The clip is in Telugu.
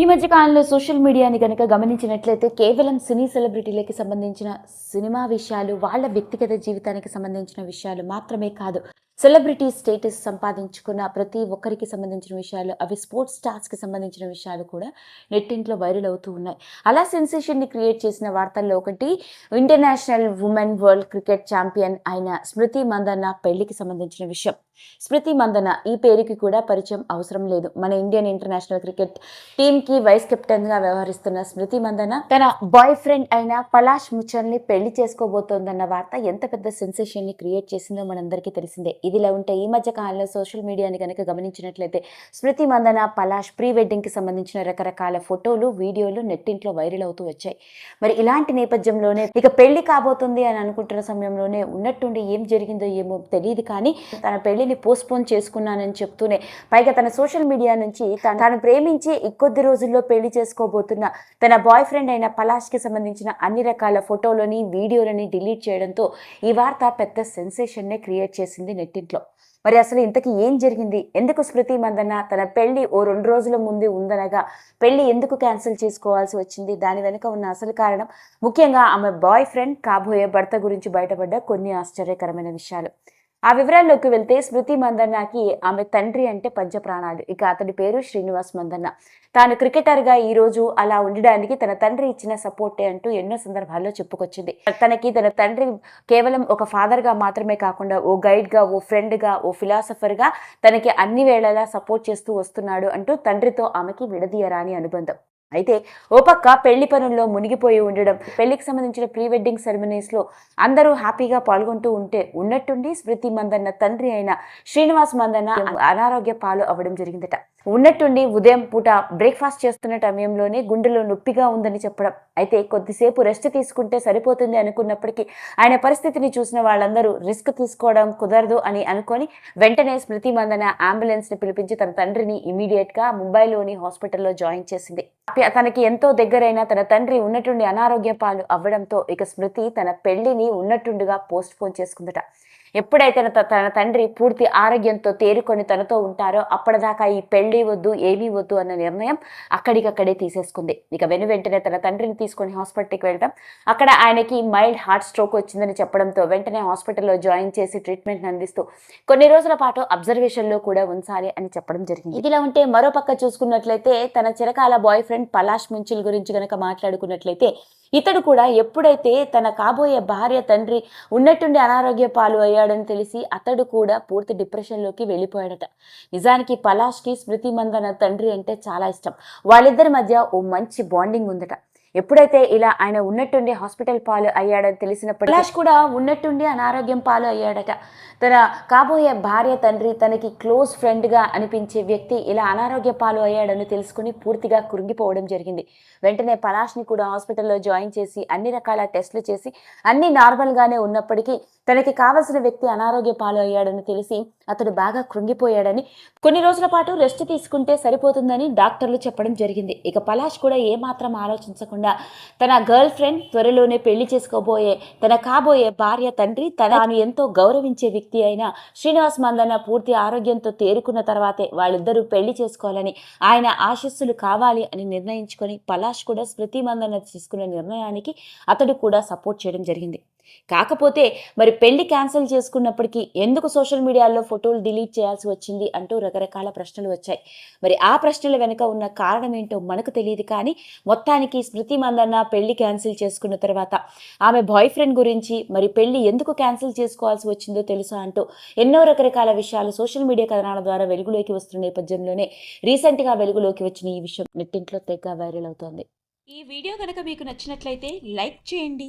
ఈ మధ్య కాలంలో సోషల్ మీడియాని కనుక గమనించినట్లయితే కేవలం సినీ సెలబ్రిటీలకి సంబంధించిన సినిమా విషయాలు వాళ్ళ వ్యక్తిగత జీవితానికి సంబంధించిన విషయాలు మాత్రమే కాదు. సెలబ్రిటీ స్టేటస్ సంపాదించుకున్న ప్రతి ఒక్కరికి సంబంధించిన విషయాలు అవి స్పోర్ట్స్ స్టార్స్కి సంబంధించిన విషయాలు కూడా నెట్టింట్లో వైరల్ అవుతూ ఉన్నాయి. అలా సెన్సేషన్ని క్రియేట్ చేసిన వార్తల్లో ఒకటి international women world cricket champion అయిన స్మృతి మందన్న పెళ్ళికి సంబంధించిన విషయం. స్మృతి మందన ఈ పేరుకి కూడా పరిచయం అవసరం లేదు. మన ఇండియన్ ఇంటర్నేషనల్ క్రికెట్ టీంకి వైస్ కెప్టెన్గా వ్యవహరిస్తున్న స్మృతి మందన తన బాయ్ ఫ్రెండ్ అయిన పలాష్ ముచల్ని పెళ్ళి చేసుకోబోతోందన్న వార్త ఎంత పెద్ద సెన్సేషన్ని క్రియేట్ చేసిందో మనందరికీ తెలిసిందే. ఇదిలా ఉంటే ఈ మధ్య కాలంలో సోషల్ మీడియాని కనుక గమనించినట్లయితే స్మృతి మందన పలాష్ ప్రీ వెడ్డింగ్కి సంబంధించిన రకరకాల ఫోటోలు వీడియోలు నెట్టింట్లో వైరల్ అవుతూ వచ్చాయి. మరి ఇలాంటి నేపథ్యంలోనే ఇక పెళ్ళి కాబోతుంది అని అనుకుంటున్న సమయంలోనే ఉన్నట్టుండి ఏం జరిగిందో ఏమో తెలియదు కానీ తన పెళ్ళిని పోస్ట్పోన్ చేసుకున్నానని చెప్తూనే పైగా తన సోషల్ మీడియా నుంచి తన- తాను ప్రేమించి ఇంకొద్ది రోజుల్లో పెళ్ళి చేసుకోబోతున్న తన బాయ్ ఫ్రెండ్ అయిన పలాష్కి సంబంధించిన అన్ని రకాల ఫోటోలని వీడియోలని డిలీట్ చేయడంతో ఈ వార్త పెద్ద సెన్సేషన్నే క్రియేట్ చేసింది నెట్ నెట్టింట్లో మరి అసలు ఇంతకీ ఏం జరిగింది? ఎందుకు స్మృతి మందన్న తన పెళ్ళి ఓ రెండు రోజుల ముందు ఉందనగా పెళ్ళి ఎందుకు క్యాన్సిల్ చేసుకోవాల్సి వచ్చింది? దాని వెనుక ఉన్న అసలు కారణం? ముఖ్యంగా ఆమె బాయ్ ఫ్రెండ్ కాబోయే భర్త గురించి బయటపడ్డ కొన్ని ఆశ్చర్యకరమైన విషయాలు. ఆ వివరాల్లోకి వెళ్తే స్మృతి మందన్నకి ఆమె తండ్రి అంటే పంచప్రాణాలు. ఇక అతడి పేరు శ్రీనివాస్ మందన్న. తాను క్రికెటర్గా ఈ రోజు అలా ఉండడానికి తన తండ్రి ఇచ్చిన సపోర్టే అంటూ ఎన్నో సందర్భాల్లో చెప్పుకొచ్చింది. తనకి తన తండ్రి కేవలం ఒక ఫాదర్గా మాత్రమే కాకుండా ఓ గైడ్గా ఓ ఫ్రెండ్గా ఓ ఫిలాసఫర్గా తనకి అన్ని వేళలా సపోర్ట్ చేస్తూ వస్తున్నాడు అంటూ తండ్రితో ఆమెకి విడదీయరాని అనుబంధం. అయితే ఓ పక్క పెళ్ళి పనుల్లో మునిగిపోయి ఉండడం పెళ్ళికి సంబంధించిన ప్రీ వెడ్డింగ్ సెరమనీస్లో అందరూ హ్యాపీగా పాల్గొంటూ ఉంటే ఉన్నట్టుండి స్మృతి మందన్న తండ్రి అయిన శ్రీనివాస్ మందన్న అనారోగ్య పాలు అవ్వడం జరిగిందట. ఉన్నట్టుండి ఉదయం పూట బ్రేక్ఫాస్ట్ చేస్తున్న సమయంలోనే గుండెలో నొప్పిగా ఉందని చెప్పడం. అయితే కొద్దిసేపు రెస్ట్ తీసుకుంటే సరిపోతుంది అనుకున్నప్పటికీ ఆయన పరిస్థితిని చూసిన వాళ్ళందరూ రిస్క్ తీసుకోవడం కుదరదు అని అనుకొని వెంటనే స్మృతి మందన అంబులెన్స్ని పిలిపించి తన తండ్రిని ఇమీడియట్గా ముంబైలోని హాస్పిటల్లో జాయిన్ చేసింది. తనకి ఎంతో దగ్గరైన తన తండ్రి ఉన్నట్టుండి అనారోగ్య పాలు అవ్వడంతో ఇక స్మృతి తన పెళ్ళిని ఉన్నట్టుండిగా పోస్ట్ పోన్ చేసుకుందట. ఎప్పుడైతే తన తన తండ్రి పూర్తి ఆరోగ్యంతో తేరుకొని తనతో ఉంటారో అప్పటిదాకా ఈ పెళ్ళి వద్దు ఏమీ వద్దు అన్న నిర్ణయం అక్కడికక్కడే తీసేసుకుంది. ఇక వెను వెంటనే తన తండ్రిని తీసుకొని హాస్పిటల్కి వెళ్ళడం అక్కడ ఆయనకి మైల్డ్ హార్ట్ స్ట్రోక్ వచ్చిందని చెప్పడంతో వెంటనే హాస్పిటల్లో జాయిన్ చేసి ట్రీట్మెంట్ అందిస్తూ కొన్ని రోజుల పాటు అబ్జర్వేషన్లో కూడా ఉంచాలి అని చెప్పడం జరిగింది. ఇదిలా ఉంటే మరో పక్క చూసుకున్నట్లయితే తన చిరకాల బాయ్ ఫ్రెండ్ పలాష్ ముంచుల్ గురించి కనుక మాట్లాడుకున్నట్లయితే ఇతడు కూడా ఎప్పుడైతే తన కాబోయే భార్య తండ్రి ఉన్నట్టుండి అనారోగ్య పాలు అయ్యాడని తెలిసి అతడు కూడా పూర్తి డిప్రెషన్లోకి వెళ్ళిపోయాడట. నిజానికి పలాష్కి స్మృతి మందన తండ్రి అంటే చాలా ఇష్టం. వాళ్ళిద్దరి మధ్య ఓ మంచి బాండింగ్ ఉందట. ఎప్పుడైతే ఇలా ఆయన ఉన్నట్టుండి హాస్పిటల్ పాలు అయ్యాడని తెలిసినప్పుడు పలాష్ కూడా ఉన్నట్టుండి అనారోగ్యం పాలు అయ్యాడట. తన కాబోయే భార్య తండ్రి తనకి క్లోజ్ ఫ్రెండ్గా అనిపించే వ్యక్తి ఇలా అనారోగ్య పాలు అయ్యాడని తెలుసుకుని పూర్తిగా కృంగిపోవడం జరిగింది. వెంటనే పలాష్ని కూడా హాస్పిటల్లో జాయిన్ చేసి అన్ని రకాల టెస్టులు చేసి అన్ని నార్మల్గానే ఉన్నప్పటికీ తనకి కావలసిన వ్యక్తి అనారోగ్య పాలు అయ్యాడని తెలిసి అతడు బాగా కృంగిపోయాడని కొన్ని రోజుల పాటు రెస్ట్ తీసుకుంటే సరిపోతుందని డాక్టర్లు చెప్పడం జరిగింది. ఇక పలాష్ కూడా ఏమాత్రం ఆలోచించకుండా తన గర్ల్ ఫ్రెండ్ త్వరలోనే పెళ్ళి చేసుకోబోయే తన కాబోయే భార్య తండ్రి తనను ఎంతో గౌరవించే వ్యక్తి అయిన శ్రీనివాస్ మందన్న పూర్తి ఆరోగ్యంతో తేరుకున్న తర్వాతే వాళ్ళిద్దరూ పెళ్ళి చేసుకోవాలని ఆయన ఆశస్సులు కావాలి అని నిర్ణయించుకొని పలాష్ కూడా స్మృతి మందన్న తీసుకున్న నిర్ణయానికి అతడు కూడా సపోర్ట్ చేయడం జరిగింది. కాకపోతే మరి పెళ్ళి క్యాన్సిల్ చేసుకున్నప్పటికీ ఎందుకు సోషల్ మీడియాలో ఫోటోలు డిలీట్ చేయాల్సి వచ్చింది అంటూ రకరకాల ప్రశ్నలు వచ్చాయి. మరి ఆ ప్రశ్నల వెనుక ఉన్న కారణం ఏంటో మనకు తెలియదు కానీ మొత్తానికి స్మృతి మందన్న పెళ్ళి క్యాన్సిల్ చేసుకున్న తర్వాత ఆమె బాయ్ ఫ్రెండ్ గురించి మరి పెళ్ళి ఎందుకు క్యాన్సిల్ చేసుకోవాల్సి వచ్చిందో తెలుసా అంటూ ఎన్నో రకరకాల విషయాలు సోషల్ మీడియా కథనాల ద్వారా వెలుగులోకి వస్తున్న నేపథ్యంలోనే రీసెంట్గా వెలుగులోకి వచ్చిన ఈ విషయం నెట్టింట్లో తెగ వైరల్ అవుతోంది. ఈ వీడియో కనుక మీకు నచ్చినట్లయితే లైక్ చేయండి.